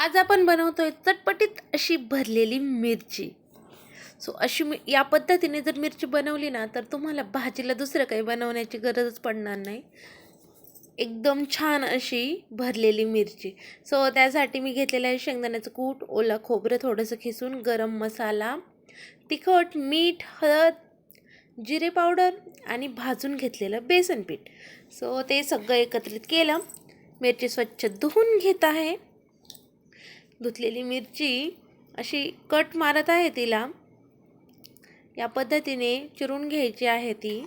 आज आपण बनवतोय चटपटीत अशी भरलेली मिरची. सो अशी मी या पद्धतीने जर मिरची बनवली ना तर तुम्हाला भाजीला दुसरं काही बनवण्याची गरजच पडणार नाही. एकदम छान अशी भरलेली मिरची. सो त्यासाठी मी घेतलेलं आहे शेंगदाण्याचं कूट ओला खोबरं थोडंसं खिसून गरम मसाला तिखट मीठ हळद जिरे पावडर आणि भाजून घेतलेलं बेसन पीठ. सो ते सगळं एकत्रित केलं. मिरची स्वच्छ धुवून घेत आहे. धुतलेली मिरची अशी कट मारत आहे तिला. या पद्धतीने चिरून घ्यायची आहे ती.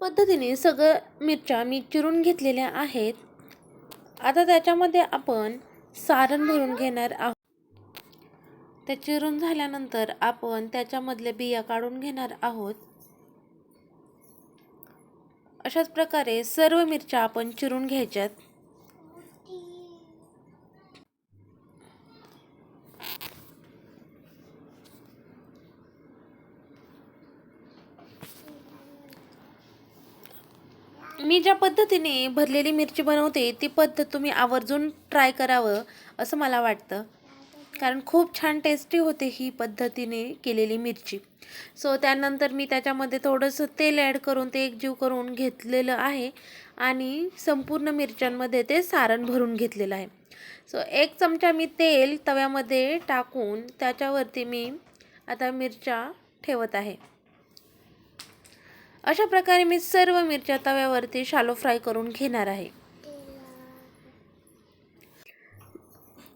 पद्धतीने सगळं मिरच्या मी चिरून घेतलेल्या आहेत. आता त्याच्यामध्ये आपण सारण भरून घेणार आहोत. ते चिरून झाल्यानंतर आपण त्याच्यामधले बिया काढून घेणार आहोत. अशाच प्रकारे सर्व मिरच्या आपण चिरून घ्यायच्यात. मी ज्या पद्धतीने भरलेली मिरची बनवते ती पद्धत तुम्ही आवर्जून ट्राय करावं असं मला वाटतं. कारण खूप छान टेस्टी होते ही पद्धतीने केलेली मिरची. सो त्यानंतर मी त्याच्यामध्ये थोडंसं तेल ॲड करून ते एकजीव करून घेतलेलं आहे आणि संपूर्ण मिरच्यांमध्ये ते सारण भरून घेतलेलं आहे. सो एक चमचा मी तेल तव्यामध्ये टाकून त्याच्यावरती मी आता मिरच्या ठेवत आहे. अशा प्रकारे मी सर्व मिरच्या तव्यावरती शालो फ्राय करून घेणार आहे.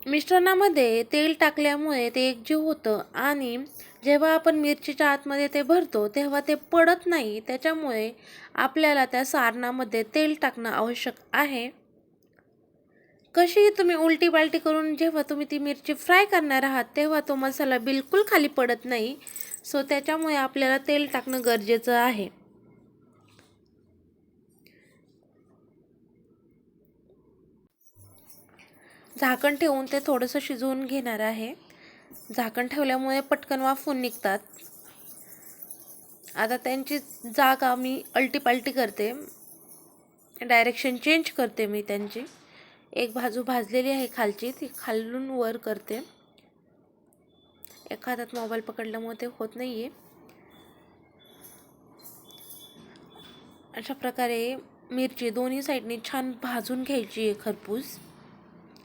मिश्रणामध्ये तेल टाकल्यामुळे ते एकजीव होतं आणि जेव्हा आपण मिरचीच्या आतमध्ये ते भरतो तेव्हा ते पडत नाही. त्याच्यामुळे आपल्याला त्या सारणामध्ये तेल टाकणं आवश्यक आहे. कशीही तुम्ही उलटी पालटी करून जेव्हा तुम्ही ती मिरची फ्राय करणार आहात तेव्हा तो मसाला बिलकुल खाली पडत नाही. सो त्याच्यामुळे आपल्याला तेल टाकणं गरजेचं आहे. झाकण ठेवून ते थोडंसं शिजवून घेणार आहे. झाकण ठेवल्यामुळे पटकन वाफून निघतात. आता त्यांची जागा मी अल्टीपाल्टी करते. डायरेक्शन चेंज करते मी त्यांची. एक बाजू भाजलेली आहे खालची ती खालून वर करते. एका हातात मोबाईल पकडल्यामुळे ते होत नाही आहे अशा प्रकारे मिरची दोन्ही साईडने छान भाजून घ्यायची आहे खरपूस.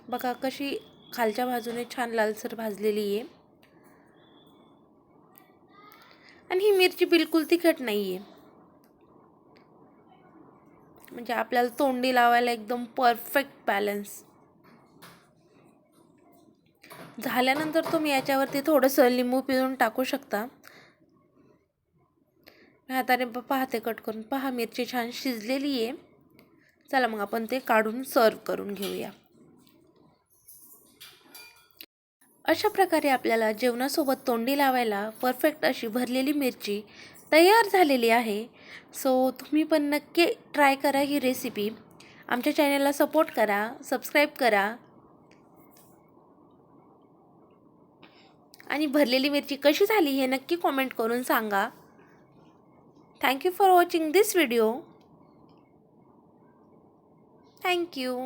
बघा कशी खालच्या बाजूने छान लालसर भाजलेली आहे. आणि ही मिरची बिलकुल तिखट नाही आहे म्हणजे आपल्याला तोंडी लावायला एकदम परफेक्ट बॅलन्स झाल्यानंतर तुम्ही याच्यावरती थोडंसं लिंबू पिळून टाकू शकता. हाताने पाहते कट करून. पहा मिरची छान शिजलेली आहे. चला मग आपण ते काढून सर्व करून घेऊया. अशा प्रकारे आपल्याला जेवणासोबत तोंडी लावायला परफेक्ट अशी भरलेली मिरची तयार झालेली आहे. सो तुम्ही पण नक्की ट्राय करा ही रेसिपी आमच्या चॅनलला सपोर्ट करा सबस्क्राईब करा. आणि भरलेली मिरची कशी झाली हे नक्की कॉमेंट करून सांगा. Thank you for watching this video thank you